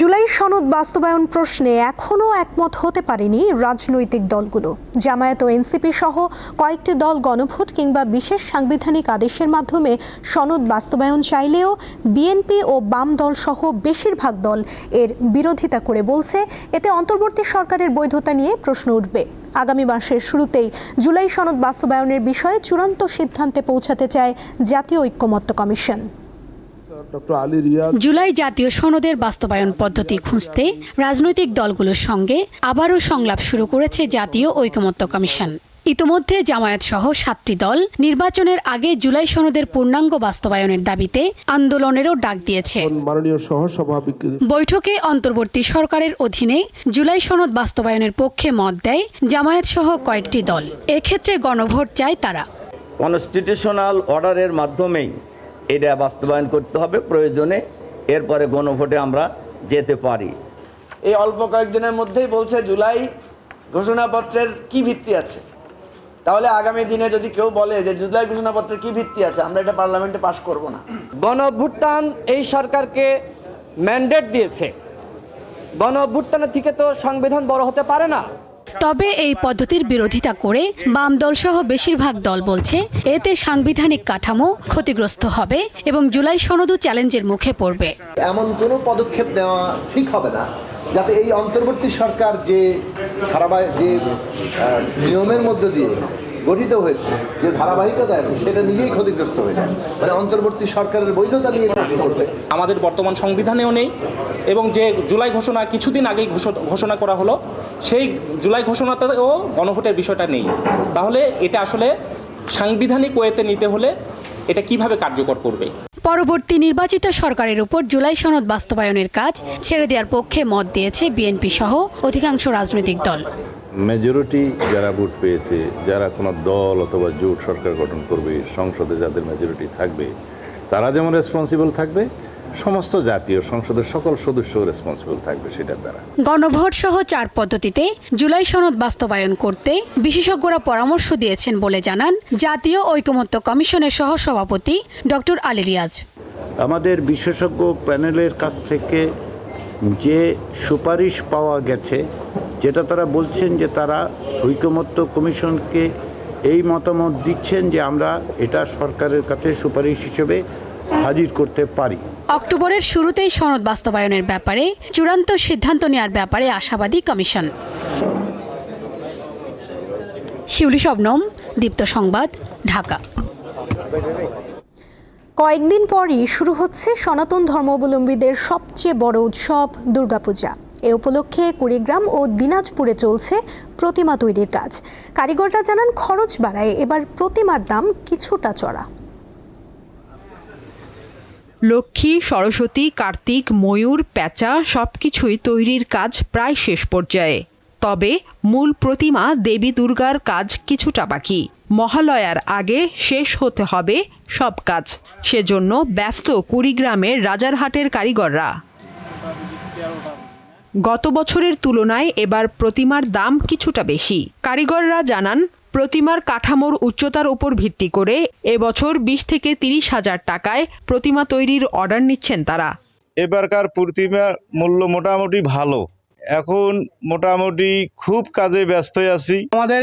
জুলাই সনদ বাস্তবায়ন প্রশ্নে এখনও একমত হতে পারেনি রাজনৈতিক দলগুলো। জামায়াত ও এনসিপি সহ কয়েকটি দল গণভোট কিংবা বিশেষ সাংবিধানিক আদেশের মাধ্যমে সনদ বাস্তবায়ন চাইলেও বিএনপি ও বাম দল সহ বেশিরভাগ দল এর বিরোধিতা করে বলছে, এতে অন্তর্বর্তী সরকারের বৈধতা নিয়ে প্রশ্ন উঠবে। আগামী মাসের শুরুতেই জুলাই সনদ বাস্তবায়নের বিষয়ে চূড়ান্ত সিদ্ধান্তে পৌঁছাতে চায় জাতীয় ঐক্যমত্য কমিশন। জুলাই জাতীয় সনদের বাস্তবায়ন পদ্ধতি খুঁজতে রাজনৈতিক দলগুলোর সঙ্গে আবারও সংলাপ শুরু করেছে জাতীয় ঐকমত্য কমিশন। ইতোমধ্যে জামায়াত সহ সাতটি দল নির্বাচনের আগে জুলাই সনদের পূর্ণাঙ্গ বাস্তবায়নের দাবিতে আন্দোলনেরও ডাক দিয়েছে। বৈঠকে অন্তর্বর্তী সরকারের অধীনে জুলাই সনদ বাস্তবায়নের পক্ষে মত দেয় জামায়াত সহ কয়েকটি দল। এক্ষেত্রে গণভোট চায় তারা। কনস্টিটিউশনাল অর্ডারের মাধ্যমেই এটা বাস্তবায়ন করতে হবে প্রয়োজনে এরপরে গণভোটে আমরা যেতে পারি। এই অল্প কয়েকদিনের মধ্যেই বলছে জুলাই ঘোষণাপত্রের কি ভিত্তি আছে? তাহলে আগামী দিনে যদি কেউ বলে যে জুলাই ঘোষণাপত্রের কি ভিত্তি আছে আমরা এটা পার্লামেন্টে পাশ করব না। গণ অভ্যুত্থান এই সরকারকে ম্যান্ডেট দিয়েছে। গণ অভ্যুত্থানের থেকে তো সংবিধান বড় হতে পারে না। তবে এই পদ্ধতির বিরোধিতা করে বাম দল সহ বেশিরভাগ দল বলছে, এতে সাংবিধানিক কাঠামো ক্ষতিগ্রস্ত হবে এবং জুলাই সনদও চ্যালেঞ্জের মুখে পড়বে। এমন কোনো পদক্ষেপ নেওয়া ঠিক হবে না, যাতে এই অন্তর্বর্তী সরকার যে ধারাবাহিক যে নিয়মের মধ্য দিয়ে গঠিত হয়েছে যে ধারাবাহিকতা আছে সেটা নিজেই ক্ষতিগ্রস্ত হয়ে যায়। মানে অন্তর্বর্তী সরকারের বৈধতা নিয়ে প্রশ্ন করবে। আমাদের বর্তমান সংবিধানেও নেই এবং যে জুলাই ঘোষণা কিছুদিন আগেই ঘোষণা করা হলো সেই জুলাই ঘোষণাতেও গণভোটের বিষয়টা নেই। তাহলে এটা আসলে সাংবিধানিক ওয়েতে নিতে হলে এটা কীভাবে কার্যকর করবে? পরবর্তী নির্বাচিত সরকারের উপর জুলাই সনদ বাস্তবায়নের কাজ ছেড়ে দেওয়ার পক্ষে মত দিয়েছে বিএনপি সহ অধিকাংশ রাজনৈতিক দল। মেজরিটি যারা ভোট পেয়েছে যারা কোনো দল অথবা জোট সরকার গঠন করবে সংসদে যাদের মেজরিটি থাকবে তারা যেমন রেসপন্সিবল থাকবে সমস্ত জাতীয় সংসদের সকল সদস্য রেসপন্সিবল থাকবে সেটার দ্বারা। গণভোট সহ চার পদ্ধতিতে জুলাই সনদ বাস্তবায়ন করতে বিশেষজ্ঞরা পরামর্শ দিয়েছেন বলে জানান জাতীয় ঐকমত্য কমিশনের সহ সভাপতি ডক্টর আলী রিয়াজ। আমাদের বিশেষজ্ঞ প্যানেলের কাছ থেকে যে সুপারিশ পাওয়া গেছে যেটা তারা বলছেন যে তারা ঐকমত্য কমিশনকে এই মতামত দিচ্ছেন যে আমরা এটা সরকারের কাছে সুপারিশ হিসেবে হাজির করতে পারি। অক্টোবরের শুরুতেই সনদ বাস্তবায়নের ব্যাপারে চূড়ান্ত সিদ্ধান্ত নেওয়ার ব্যাপারে আশাবাদী কমিশন। শিউলি শবনম দীপ্ত সংবাদ ঢাকা। কয়েকদিন পরই শুরু হচ্ছে সনাতন ধর্মাবলম্বীদের সবচেয়ে বড় উৎসব দুর্গাপূজা। এ উপলক্ষে কুড়িগ্রাম ও দিনাজপুরে চলছে প্রতিমা তৈরির কাজ। কারিগররা জানান, খরচ বাড়ায়, এবার প্রতিমার দাম কিছুটা চড়া। লক্ষ্মী, সরস্বতী, কার্তিক, ময়ূর, প্যাঁচা সবকিছুই তৈরির কাজ প্রায় শেষ পর্যায়ে। তবে মূল প্রতিমা দেবী দুর্গার কাজ কিছুটা বাকি। মহালয়ার আগে শেষ হতে হবে সব কাজ। সেজন্য ব্যস্ত কুড়িগ্রামের রাজারহাটের কারিগররা। গত বছরের তুলনায় এবার প্রতিমার দাম কিছুটা বেশি। কারিগররা জানান প্রতিমার কাঠামোর উচ্চতার উপর ভিত্তি করে এবছর বিশ থেকে তিরিশ হাজার টাকায় প্রতিমা তৈরির অর্ডার নিচ্ছেন তারা। এবারকার প্রতিমার মূল্য মোটামুটি ভালো। এখন মোটামুটি খুব কাজে ব্যস্ত আছি। আমাদের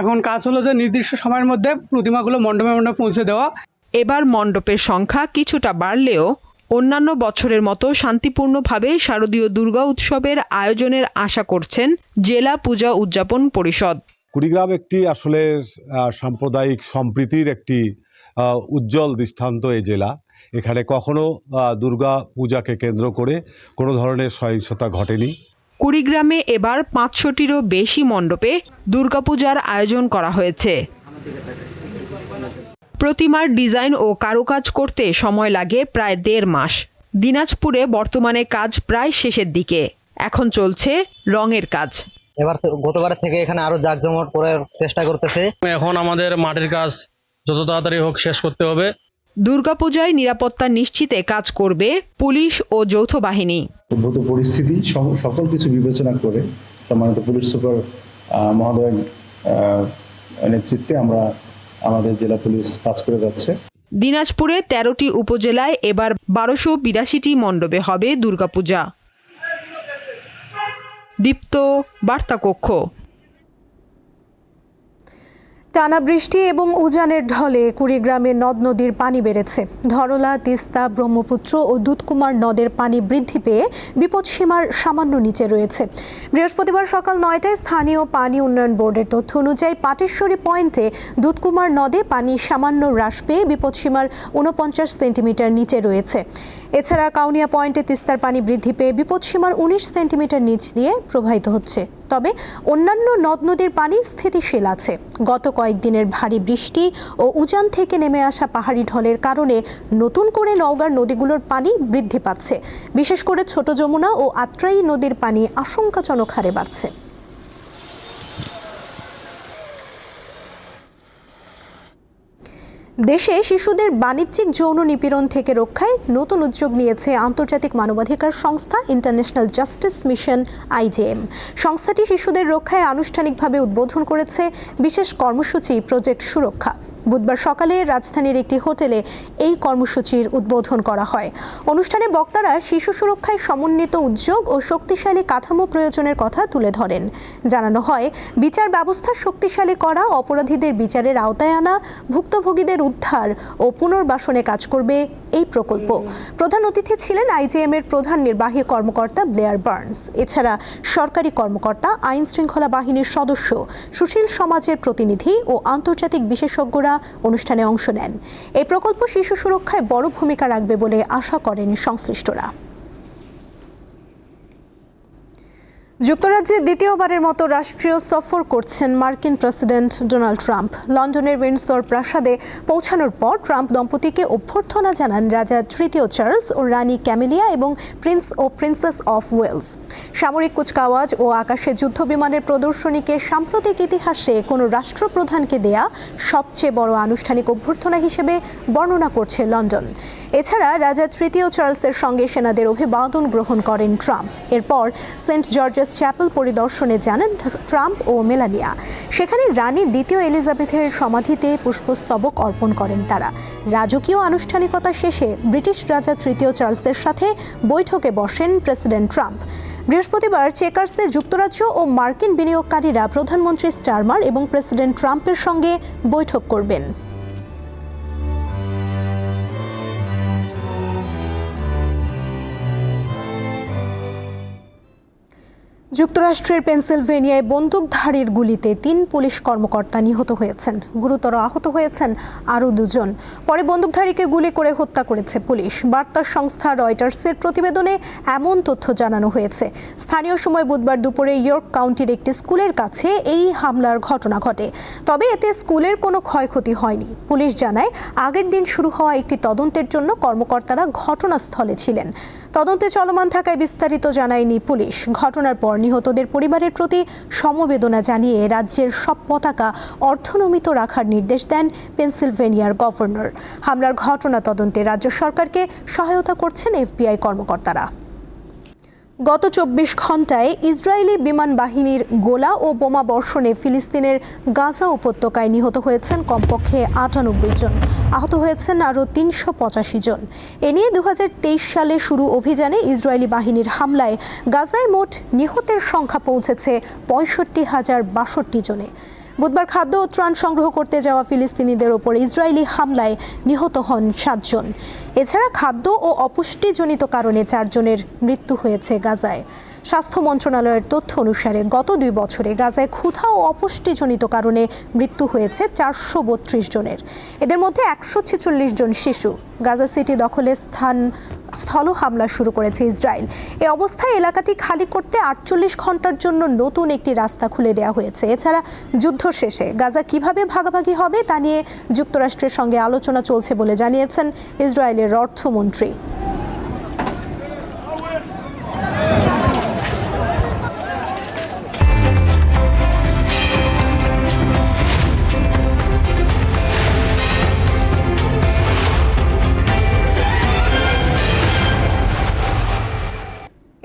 এখন কাজ হলো যে নির্দিষ্ট সময়ের মধ্যে প্রতিমাগুলো মণ্ডপে মণ্ডপে পৌঁছে দেওয়া। এবার মণ্ডপের সংখ্যা কিছুটা বাড়লেও অন্যান্য বছরের মতো শান্তিপূর্ণভাবে শারদীয় দুর্গা উৎসবের আয়োজনের আশা করছেন জেলা পূজা উদযাপন পরিষদ। কুড়িগ্রাম একটি আসলে সাম্প্রদায়িক সম্প্রীতির একটি উজ্জ্বল দৃষ্টান্ত এই জেলা। এখানে কখনো দুর্গা পূজাকে কেন্দ্র করে কোনো ধরনের সহিংসতা ঘটেনি। কুড়িগ্রামে এবার পাঁচশোটিরও বেশি মণ্ডপে দুর্গাপূজার আয়োজন করা হয়েছে। প্রতিমার ডিজাইন ও কারুকাজ করতে সময় লাগে প্রায় দেড় মাস। দিনাজপুরে বর্তমানে কাজ প্রায় শেষের দিকে। এখন চলছে রঙের কাজ। এবার গতবারের থেকে এখানে আরও জাঁকজমট করার চেষ্টা করতেছে। এখন আমাদের মাটির কাজ যত তাড়াতাড়ি হোক শেষ করতে হবে। দুর্গাপূজায় নিরাপত্তা নিশ্চিতে কাজ করবে পুলিশ ও যৌথ বাহিনী। উদ্ভূত পরিস্থিতি সকল কিছু বিবেচনা করে সম্মানিত পুলিশ সুপার আহ, নেতৃত্বে আমরা আমাদের জেলা পুলিশ কাজ করে যাচ্ছে। দিনাজপুরে তেরোটি উপজেলায় এবার বারোশো বিরাশিটি মণ্ডপে হবে দুর্গাপূজা। দীপ্ত, বার্তাকক্ষ। টানা বৃষ্টি এবং উজানের ঢলে কুড়িগ্রামে নদ নদীর পানি বেড়েছে। ধরলা, তিস্তা, ব্রহ্মপুত্র ও দুধকুমার নদের পানি বৃদ্ধি পেয়ে বিপদসীমার সামান্য নিচে রয়েছে। বৃহস্পতিবার সকাল নয়টায় স্থানীয় পানি উন্নয়ন বোর্ডের তথ্য অনুযায়ী পাটেশ্বরী পয়েন্টে দুধকুমার নদে পানি সামান্য হ্রাস পেয়ে বিপদসীমার উনপঞ্চাশ সেন্টিমিটার নিচে রয়েছে। এছাড়া কাউনিয়া পয়েন্টে তিস্তার পানি বৃদ্ধি পেয়ে বিপদসীমার উনিশ সেন্টিমিটার নিচ দিয়ে প্রবাহিত হচ্ছে। তবে অন্যান্য নদ নদীর পানি স্থিতিশীল আছে। গত কয়েকদিনের ভারী বৃষ্টি ও উজান থেকে নেমে আসা পাহাড়ি ঢলের কারণে নতুন করে নওগাঁর নদীগুলোর পানি বৃদ্ধি পাচ্ছে। বিশেষ করে ছোট যমুনা ও আত্রাই নদীর পানি আশঙ্কাজনক হারে বাড়ছে। দেশে শিশুদের বাণিজ্যিক যৌন নিপীড়ন থেকে রক্ষায় নতুন উদ্যোগ নিয়েছে আন্তর্জাতিক মানবাধিকার সংস্থা ইন্টারন্যাশনাল জাস্টিস মিশন আইজেএম সংস্থাটি শিশুদের রক্ষায় আনুষ্ঠানিকভাবে উদ্বোধন করেছে বিশেষ কর্মসূচি প্রজেক্ট সুরক্ষা। বুধবার সকালে রাজধানীর একটি হোটেলে এই কর্মসূচির উদ্বোধন করা হয়। অনুষ্ঠানে বক্তারা শিশু সুরক্ষায় সমন্বিত উদ্যোগ ও শক্তিশালী কাঠামো প্রয়োজনের কথা তুলে ধরেন। জানানো হয়, বিচার ব্যবস্থা শক্তিশালী করা, অপরাধীদের বিচারের আওতায় আনা, ভুক্তভোগীদের উদ্ধার ও পুনর্বাসনে কাজ করবে এই প্রকল্প। প্রধান অতিথি ছিলেন আইজিএম এর প্রধান নির্বাহী কর্মকর্তা ব্লেয়ার বার্নস। এছাড়া সরকারি কর্মকর্তা আইন শৃঙ্খলা বাহিনীর সদস্য, সুশীল সমাজের প্রতিনিধি ও আন্তর্জাতিক বিশেষজ্ঞরা অনুষ্ঠানে অংশ নেন। এই প্রকল্প শিশু সুরক্ষায় বড় ভূমিকা রাখবে বলে আশা করেন সংশ্লিষ্টরা। যুক্তরাজ্যে দ্বিতীয়বারের মতো রাষ্ট্রীয় সফর করছেন মার্কিন প্রেসিডেন্ট ডোনাল্ড ট্রাম্প। লন্ডনের উইন্ডসর প্রাসাদে পৌঁছানোর পর ট্রাম্প দম্পতিকে অভ্যর্থনা জানান রাজা তৃতীয় চার্লস ও রানী ক্যামিলিয়া এবং প্রিন্স ও প্রিন্সেস অফ ওয়েলস। সামরিক কুচকাওয়াজ ও আকাশে যুদ্ধ বিমানের প্রদর্শনীকে সাম্প্রতিক ইতিহাসে কোনো রাষ্ট্রপ্রধানকে দেয়া সবচেয়ে বড় আনুষ্ঠানিক অভ্যর্থনা হিসেবে বর্ণনা করছে লন্ডন। এছাড়া রাজা তৃতীয় চার্লসের সঙ্গে সেনাদের অভিবাদন গ্রহণ করেন ট্রাম্প। এরপর সেন্ট জর্জেস চ্যাপেল পরিদর্শনে যান ট্রাম্প ও মেলানিয়া। সেখানে রানী দ্বিতীয় এলিজাবেথের সমাধিতে পুষ্পস্তবক অর্পণ করেন তারা। রাজকীয় আনুষ্ঠানিকতা শেষে ব্রিটিশ রাজা তৃতীয় চার্লসের সাথে বৈঠকে বসেন প্রেসিডেন্ট ট্রাম্প। বৃহস্পতিবার চেকার্সে যুক্তরাজ্য ও মার্কিন বিনিয়োগকারীরা প্রধানমন্ত্রী স্টারমার এবং প্রেসিডেন্ট ট্রাম্পের সঙ্গে বৈঠক করবেন। যুক্তরাষ্ট্রের পেনসিলভেনিয়ায় বন্দুকধারীর গুলিতে তিন পুলিশ কর্মকর্তা নিহত হয়েছেন। গুরুতর আহত হয়েছেন আরও দুজন। পরে বন্দুকধারীকে গুলি করে হত্যা করেছে পুলিশ। বার্তা সংস্থা রয়টার্সের প্রতিবেদনে এমন তথ্য জানানো হয়েছে। স্থানীয় সময় বুধবার দুপুরে ইয়র্ক কাউন্টির একটি স্কুলের কাছে এই হামলার ঘটনা ঘটে। তবে এতে স্কুলের কোনো ক্ষয়ক্ষতি হয়নি। পুলিশ জানায়, আগের দিন শুরু হওয়া একটি তদন্তের জন্য কর্মকর্তারা ঘটনাস্থলে ছিলেন। তদন্তে চলমান থাকায় বিস্তারিত জানায়নি পুলিশ। ঘটনার পর নিহতদের পরিবারের প্রতি সমবেদনা জানিয়ে রাজ্যের সব পতাকা অর্থনমিত রাখার নির্দেশ দেন পেনসিলভেনিয়ার গভর্নর। হামলার ঘটনা তদন্তে রাজ্য সরকারকে সহায়তা করছেন এফবিআই কর্মকর্তারা। গত চব্বিশ ঘন্টায় ইসরায়েলি বিমান বাহিনীর গোলা ও বোমা বর্ষণে ফিলিস্তিনের গাজা উপত্যকায় নিহত হয়েছেন কমপক্ষে আটানব্বই জন। আহত হয়েছেন আরও তিনশো পঁচাশি জন। এ নিয়ে দু হাজার তেইশ সালে শুরু অভিযানে ইসরায়েলি বাহিনীর হামলায় গাজায় মোট নিহতের সংখ্যা পৌঁছেছে পঁয়ষট্টি হাজার বাষট্টি জনে। বুধবার খাদ্য ও ত্রাণ সংগ্রহ করতে যাওয়া ফিলিস্তিনিদের ওপর ইসরায়েলি হামলায় নিহত হন সাতজন। এছাড়া খাদ্য ও অপুষ্টিজনিত কারণে চারজনের মৃত্যু হয়েছে গাজায়। স্বাস্থ্য মন্ত্রণালয়ের তথ্য অনুসারে গত দুই বছরে গাজায় ক্ষুধা ও অপুষ্টিজনিত কারণে মৃত্যু হয়েছে চারশো বত্রিশ জনের। এদের মধ্যে একশো ছেচল্লিশ জন শিশু। গাজা সিটি দখলে স্থান, স্থল হামলা শুরু করেছে ইসরায়েল। এ অবস্থায় এলাকাটি খালি করতে আটচল্লিশ ঘণ্টার জন্য নতুন একটি রাস্তা খুলে দেওয়া হয়েছে। এছাড়া যুদ্ধ শেষে গাজা কীভাবে ভাগাভাগি হবে তা নিয়ে যুক্তরাষ্ট্রের সঙ্গে আলোচনা চলছে বলে জানিয়েছেন ইসরায়েলের অর্থমন্ত্রী।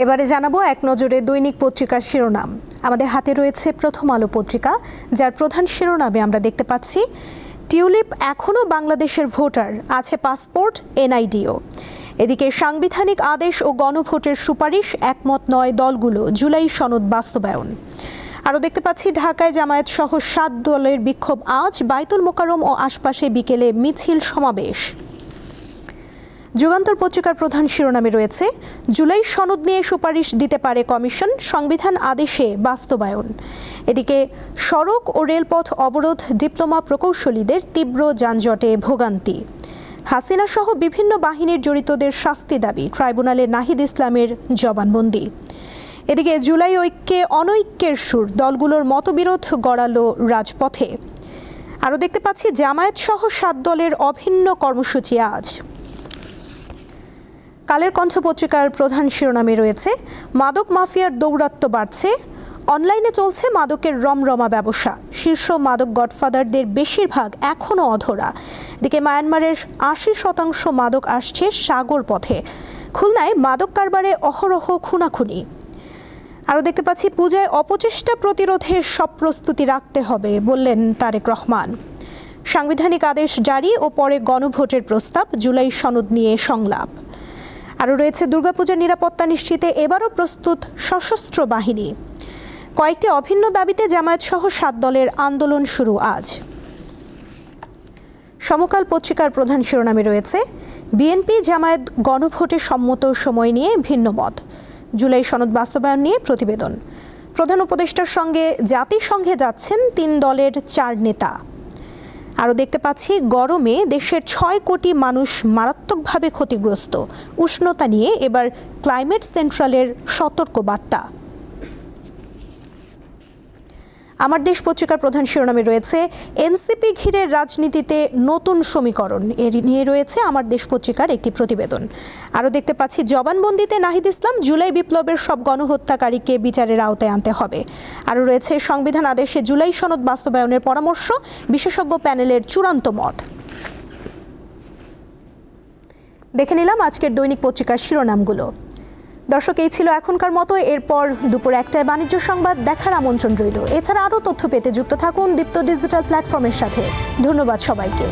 এবারে জানাব এক নজরে দৈনিক পত্রিকার শিরোনাম। আমাদের হাতে রয়েছে প্রথম আলো পত্রিকা, যার প্রধান শিরোনামে আমরা দেখতে পাচ্ছি, টিউলিপ এখনও বাংলাদেশের ভোটার, আছে পাসপোর্ট, এনআইডিও। এদিকে সাংবিধানিক আদেশ ও গণভোটের সুপারিশ একমত নয় দলগুলো, জুলাই সনদ বাস্তবায়ন। আরও দেখতে পাচ্ছি, ঢাকায় জামায়াত সহ সাত দলের বিক্ষোভ আজ, বাইতুল মোকারম ও আশপাশে বিকেলে মিছিল সমাবেশ। যুগান্তর পত্রিকার প্রধান শিরোনামে রয়েছে, জুলাই সনদ নিয়ে সুপারিশ দিতে পারে কমিশন, সংবিধান আদেশে বাস্তবায়ন। এদিকে সড়ক ও রেলপথ অবরোধ, ডিপ্লোমা প্রকৌশলীদের তীব্র যানজটে ভোগান্তি। হাসিনা সহ বিভিন্ন বাহিনীর জড়িতদের শাস্তি দাবি ট্রাইব্যুনালে নাহিদ ইসলামের জবানবন্দি। এদিকে জুলাই ঐক্যে অনৈক্যের সুর, দলগুলোর মতবিরোধ গড়ালো রাজপথে। আরও দেখতে পাচ্ছি, জামায়াত সহ সাত দলের অভিন্ন কর্মসূচি আজ। কালের কণ্ঠ পত্রিকার প্রধান শিরোনামে রয়েছে, মাদক মাফিয়ার দৌরাত্ম্য বাড়ছে, অনলাইনে চলছে মাদকের রমরমা ব্যবসা। শীর্ষ মাদক গডফাদারদের বেশিরভাগ এখনও অধরা। এদিকে মায়ানমারের আশি শতাংশ মাদক আসছে সাগর পথে। খুলনায় মাদক কারবারে অহরহ খুনাখুনি। আরও দেখতে পাচ্ছি, পূজায় অপচেষ্টা প্রতিরোধে সব প্রস্তুতি রাখতে হবে বললেন তারেক রহমান। সাংবিধানিক আদেশ জারি ও পরে গণভোটের প্রস্তাব, জুলাই সনদ নিয়ে সংলাপ। আরও রয়েছে দুর্গাপূজার নিরাপত্তা নিশ্চিতে এবারও প্রস্তুত সশস্ত্র বাহিনী। কয়েকটি অভিন্ন দাবিতে জামায়াত সহ সাত দলের আন্দোলন শুরু আজ। সমকাল পত্রিকার প্রধান শিরোনামে রয়েছে, বিএনপি জামায়াত গণভোটে সম্মত সময় নিয়ে ভিন্ন মত। জুলাই সনদ বাস্তবায়ন নিয়ে প্রতিবেদন। প্রধান উপদেষ্টার সঙ্গে জাতিসংঘে যাচ্ছেন তিন দলের চার নেতা। আরও দেখতে পাচ্ছি, গরমে দেশের ছয় কোটি মানুষ মারাত্মকভাবে ক্ষতিগ্রস্ত। উষ্ণতা নিয়ে এবার ক্লাইমেট সেন্ট্রালের সতর্ক বার্তা আমার দেশ পত্রিকার প্রধান শিরোনামে রয়েছে, এনসিপি ঘিরে রাজনীতিতে নতুন সমীকরণ। এর নিয়ে রয়েছে আমার দেশ পত্রিকার একটি প্রতিবেদন। আরও দেখতে পাচ্ছি, জবানবন্দিতে নাহিদ ইসলাম, জুলাই বিপ্লবের সব গণহত্যাকারীকে বিচারের আওতায় আনতে হবে। আরও রয়েছে, সংবিধান আদেশে জুলাই সনদ বাস্তবায়নের পরামর্শ, বিশেষজ্ঞ প্যানেলের চূড়ান্ত মত। দেখে নিলাম আজকের দৈনিক পত্রিকার শিরোনামগুলো। দর্শক, এই ছিল এখনকার মতো। এরপর দুপুর একটায় বাণিজ্য সংবাদ দেখার আমন্ত্রণ রইল। এছাড়া আরও তথ্য পেতে যুক্ত থাকুন দীপ্ত ডিজিটাল প্ল্যাটফর্মের সাথে। ধন্যবাদ সবাইকে।